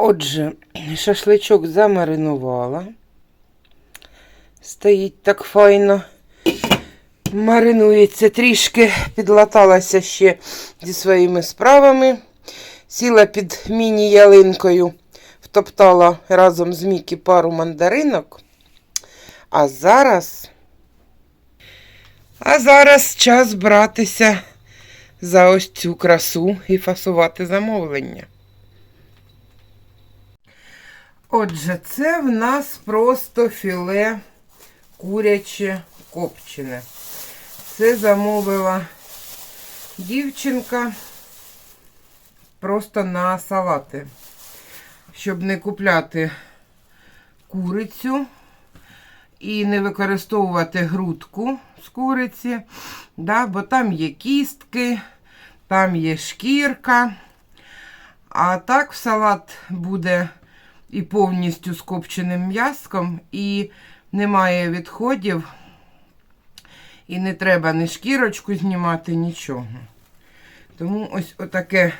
Отже, шашличок замаринувала. Стоїть так файно. Маринується трішки, підлаталася ще зі своїми справами. Сіла під міні-ялинкою, втоптала разом з Мікі пару мандаринок. А зараз. А зараз час братися за ось цю красу і фасувати замовлення. Отже, це в нас просто філе куряче копчене. Це замовила дівчинка просто на салати. Щоб не купляти курицю і не використовувати грудку з куриці, да, бо там є кістки, там є шкірка. А так салат буде і повністю з копченим м'яском, і немає відходів, і не треба ні шкірочку знімати, нічого. Тому ось отаке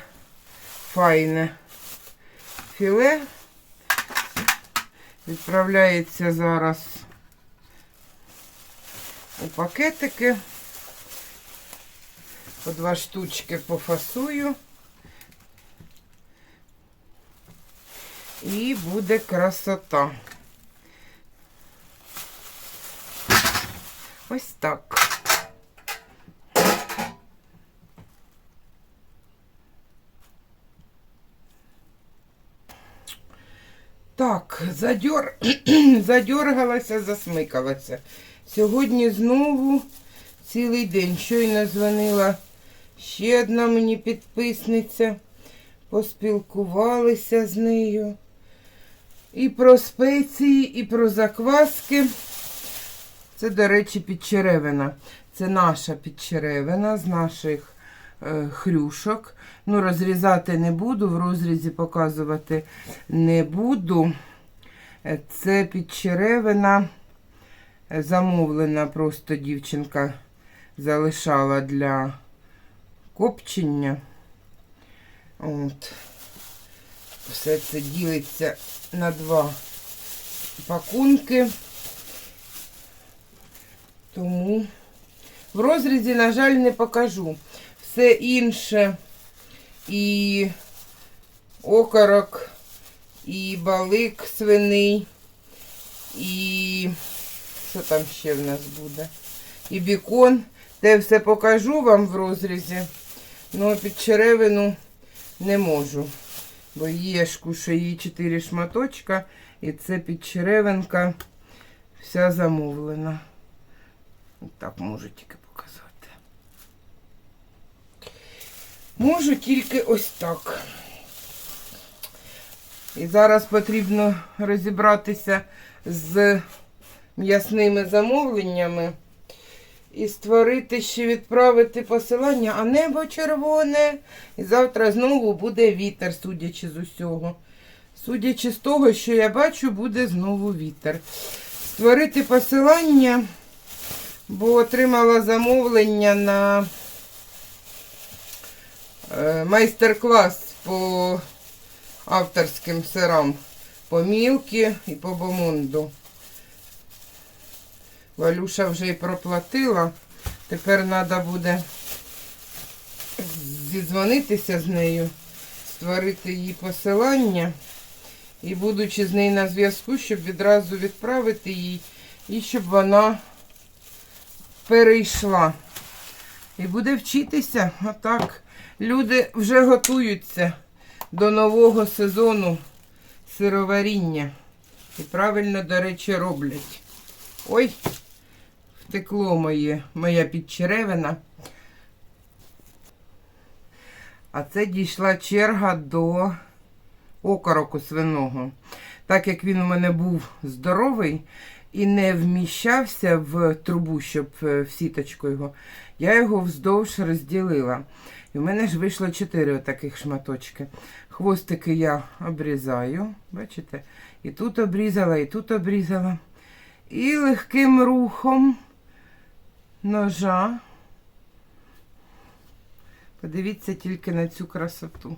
файне філе відправляється зараз у пакетики. По два штучки пофасую. І буде красота. Ось так. Так, задьор... задьоргалася, засмикалася. Сьогодні знову цілий день. Щойно дзвонила ще одна мені підписниця. Поспілкувалися з нею. І про спеції, і про закваски. Це, до речі, підчеревина. Це наша підчеревина з наших хрюшок. Ну, розрізати не буду, в розрізі показувати не буду. Е, Це підчеревина е, замовлена, просто дівчинка залишала для копчення. От. Все це ділиться на два пакунки. Тому в розрізі, на жаль, не покажу. Все інше і окорок, і балик свиний, і що там ще в нас буде? І бікон. Те все покажу вам в розрізі. Ну, під черевину не можу. Бо є ж кушаї 4 шматочка, і це підчеревинка вся замовлена. Так можу тільки Можу тільки ось так. І зараз потрібно розібратися з м'ясними замовленнями і створити ще відправити посилання, а небо червоне. І завтра знову буде вітер, судячи з усього. Судячи з того, що я бачу, буде знову вітер. Створити посилання, бо отримала замовлення на майстер-клас по авторським сирам, по мілкі і по бомонду. Валюша вже і проплатила. Тепер треба буде зідзвонитися з нею, створити її посилання. І будучи з нею на зв'язку, щоб відразу відправити їй і щоб вона перейшла. І буде вчитися. Отак. Люди вже готуються до нового сезону сироваріння. І правильно, до речі, роблять. Ой, втекло моє, моя підчеревина. А це дійшла черга до окороку свиного. Так як він у мене був здоровий і не вміщався в трубу, щоб е, в сіточку його, я його вздовж розділила. І в мене ж вийшло 4 таких шматочки. Хвостики я обрізаю, бачите? І тут обрізала, і тут обрізала. І легким рухом ножа. Подивіться тільки на цю красоту.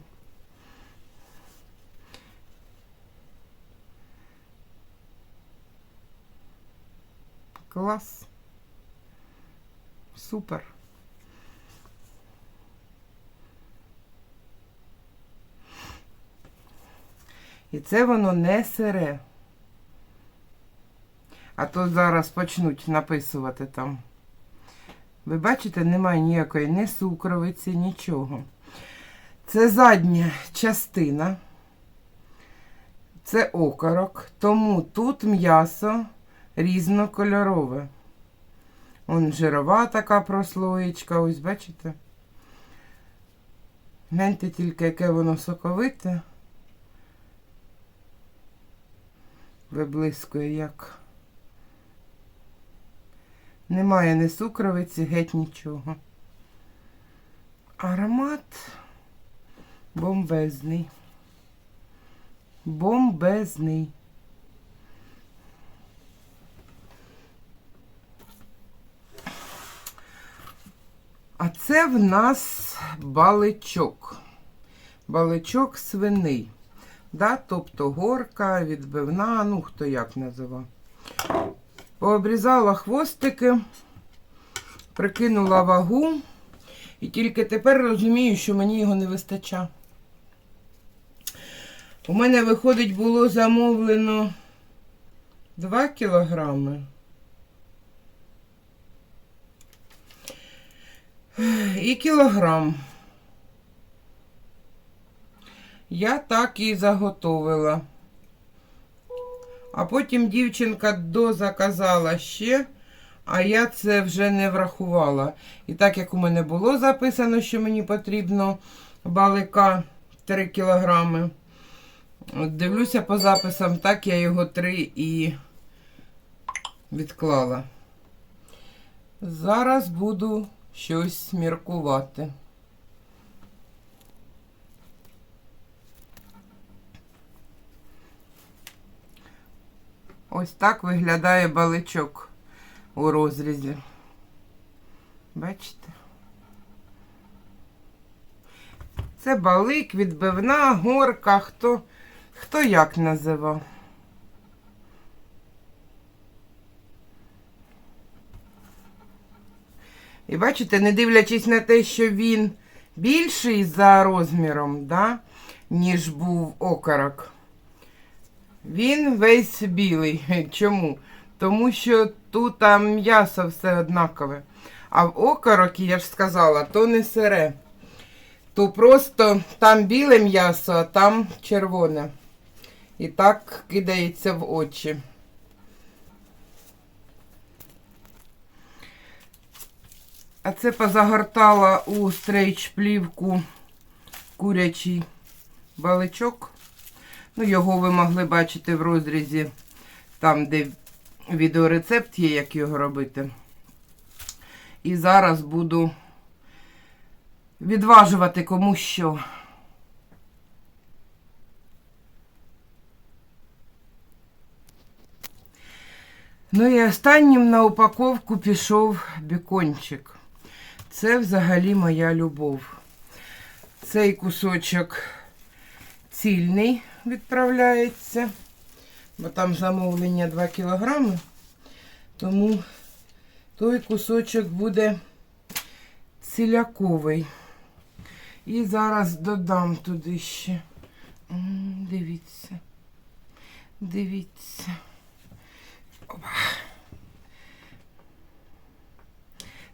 Клас. Супер. І це воно не сире. А то зараз почнуть написувати там. Ви бачите, немає ніякої ні сукровиці, нічого. Це задня частина. Це окорок, тому тут м'ясо різнокольорове. Он жирова така прослоєчка, ось бачите? Гляньте тільки, яке воно соковите. Виблискує як. Немає ні сукровиці, геть нічого. Аромат бомбезний. Бомбезний. А це в нас баличок. Баличок свиний. Да? Тобто горка, відбивна, ну хто як називав. Пообрізала хвостики, прикинула вагу. І тільки тепер розумію, що мені його не вистачає. У мене, виходить, було замовлено 2 кілограми. І кілограм. Я так і заготовила. А потім дівчинка дозаказала ще, а я це вже не врахувала. І так як у мене було записано, що мені потрібно балика 3 кілограми. Дивлюся по записам, так я його 3 і відклала. Зараз буду щось міркувати. Ось так виглядає баличок у розрізі. Бачите? Це балик, відбивна, горка, хто, хто як називав. І бачите, не дивлячись на те, що він більший за розміром, да, ніж був окорок. Він весь білий. Чому? Тому що тут там м'ясо все однакове. А в окорокі, я ж сказала, то не сире. То просто там біле м'ясо, а там червоне. І так кидається в очі. А це позагортала у стрейч плівку курячий баличок. Ну, його ви могли бачити в розрізі, там, де відеорецепт є, як його робити. І зараз буду відважувати кому що. Ну і останнім на упаковку пішов бікончик. Це взагалі моя любов. Цей кусочок цільний відправляється, бо там замовлення 2 кілограми, тому той кусочок буде ціляковий. І зараз додам туди ще. Дивіться. Дивіться. Опа.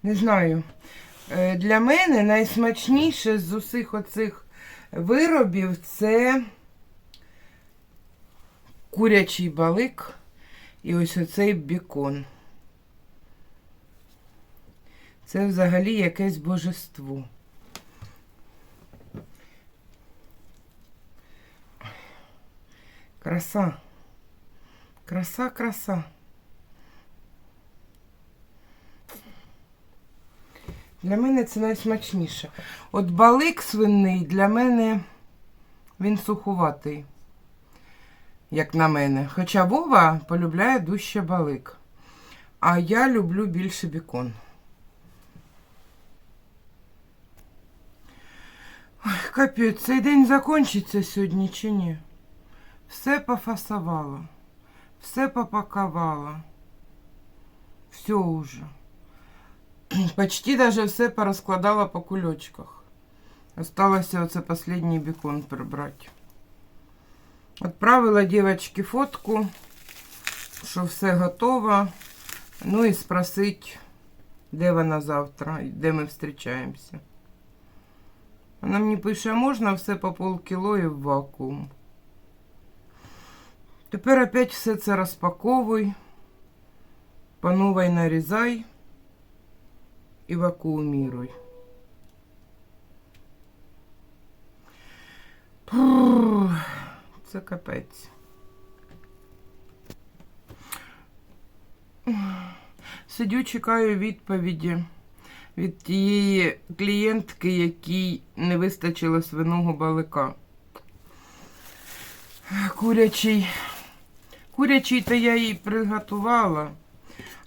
Не знаю. Е, Для мене найсмачніше з усіх оцих виробів це курячий балик і ось оцей бікон. Це взагалі якесь божество. Краса. Краса, краса. Для мене це найсмачніше. От балик свиний для мене Він сухуватий, як на мене. Хоча Вова полюбляє дужче балик. А я люблю більше бікон. Ой, капець, цей день закінчиться сьогодні чи ні? Все пофасувала, все попакувала. Все уже. Почти даже все порозкладала по кульочках. Осталося оце последній бекон прибрати. Отправила дівчатки фотку, що все готово. Ну і спросить, де вона завтра, де ми зустрічаємося. Вона мені пише, можна все по полкіло і в вакуум. Тепер опять все це розпаковуй, по новій нарізай і вакууміруй. Це капець. Сидю, чекаю відповіді від тієї клієнтки, якій не вистачило свиного балика. Курячий. Курячий то я їй приготувала,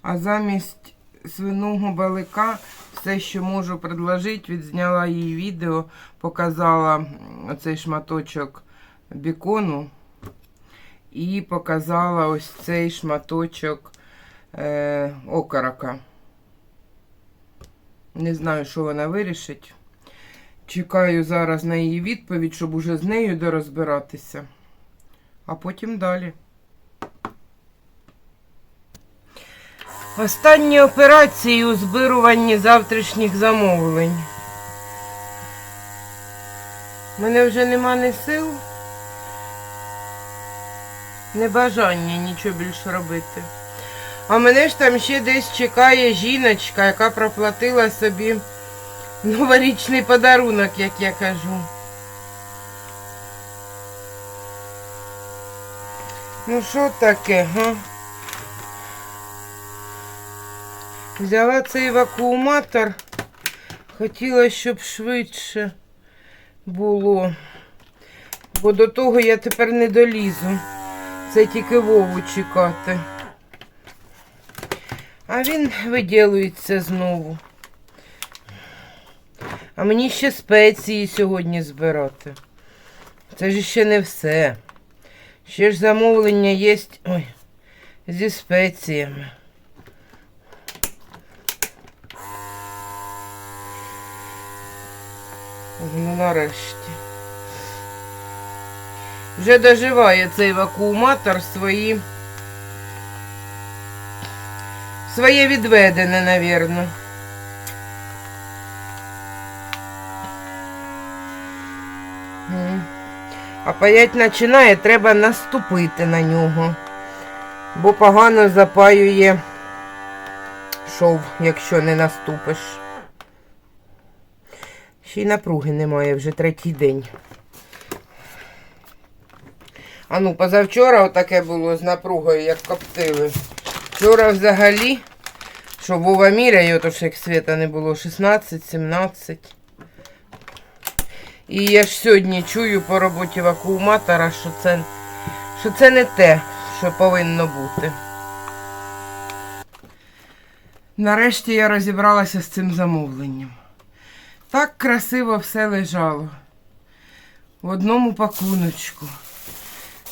а замість свиного балика все, що можу предложити, відзняла їй відео, показала м, оцей шматочок бікону і показала ось цей шматочок е, окорока. Не знаю, що вона вирішить. Чекаю зараз на її відповідь, щоб уже з нею дорозбиратися. А потім далі. Останні операції у збируванні завтрашніх замовлень. У мене вже нема ні сил, ні бажання нічого більше робити. А мене ж там ще десь чекає жіночка, яка проплатила собі новорічний подарунок, як я кажу. Ну що таке, га? Взяла цей вакууматор. Хотіла, щоб швидше було. Бо до того я тепер не долізу. Це тільки Вову чекати. А він виділується знову. А мені ще спеції сьогодні збирати. Це ж ще не все. Ще ж замовлення є ой, зі спеціями. Ну, нарешті. Вже доживає цей вакууматор свої. Своє відведене, навірно. А паять починає, треба наступити на нього. Бо погано запаює шов, якщо не наступиш. Ще й напруги немає вже третій день. А ну, позавчора отаке було з напругою, як коптили. Вчора взагалі, що Вова міряє, то ж як світа не було, 16-17. І я ж сьогодні чую по роботі вакууматора, що це, що це не те, що повинно бути. Нарешті я розібралася з цим замовленням. Так красиво все лежало. В одному пакуночку.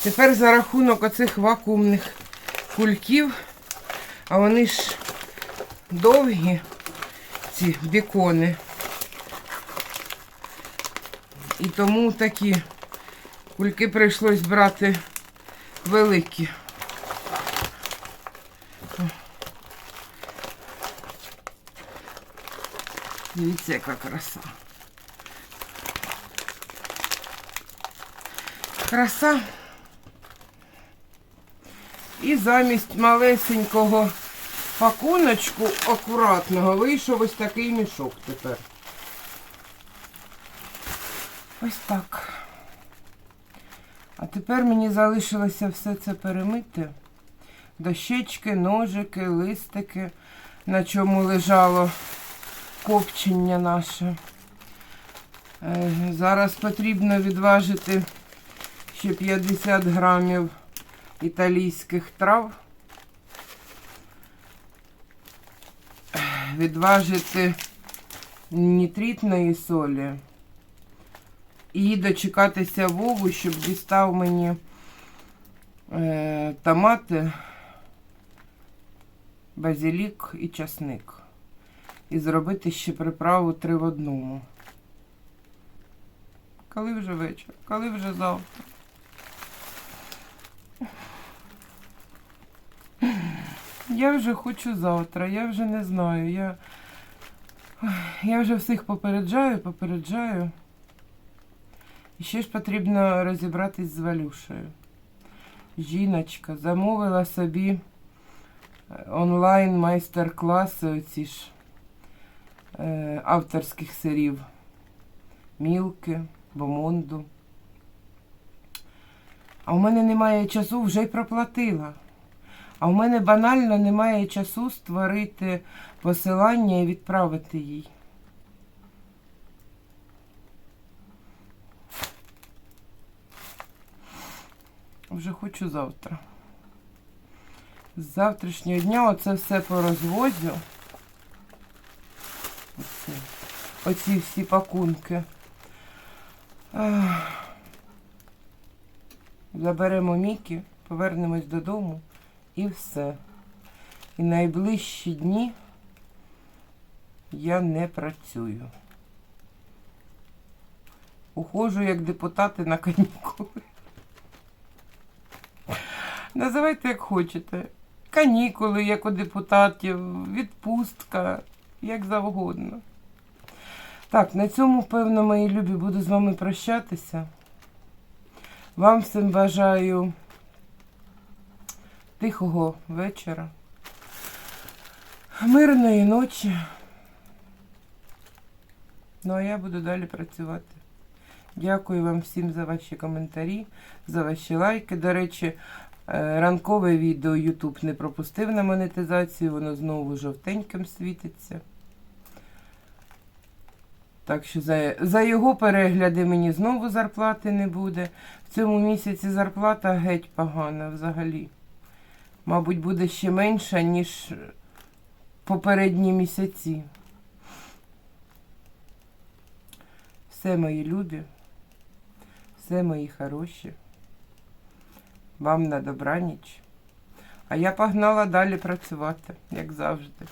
Тепер за рахунок оцих вакуумних кульків, а вони ж довгі, ці бікони. І тому такі кульки прийшлось брати великі. Дивіться, яка краса. Краса. І замість малесенького пакуночку акуратного вийшов ось такий мішок тепер. Ось так. А тепер мені залишилося все це перемити. Дощечки, ножики, листики, на чому лежало копчення наше. Зараз потрібно відважити ще 50 грамів італійських трав. Відважити нітритної солі і дочекатися Вову, щоб дістав мені е, томати, базилік і часник. І зробити ще приправу три в одному. Коли вже вечір? Коли вже завтра? Я вже хочу завтра, я вже не знаю. Я, я вже всіх попереджаю, попереджаю. І ще ж потрібно розібратись з Валюшею. Жіночка замовила собі е, онлайн майстер-класи оці ж авторських сирів. Мілки, бомонду. А у мене немає часу, вже й проплатила. А у мене банально немає часу створити посилання і відправити їй. Вже хочу завтра. З завтрашнього дня оце все порозвозю. Оці всі пакунки. Заберемо Мікі, повернемось додому і все. І найближчі дні я не працюю. Ухожу як депутати на канікули. Називайте як хочете. Канікули, як у депутатів, відпустка, як завгодно. Так, на цьому, певно, мої любі, буду з вами прощатися. Вам всім бажаю тихого вечора, мирної ночі. Ну, а я буду далі працювати. Дякую вам всім за ваші коментарі, за ваші лайки. До речі, е, ранкове відео YouTube не пропустив на монетизацію, воно знову жовтеньким світиться. Так що за, за його перегляди мені знову зарплати не буде. В цьому місяці зарплата геть погана взагалі. Мабуть, буде ще менша, ніж попередні місяці. Все мої любі, все мої хороші. Вам на добраніч. А я погнала далі працювати, як завжди.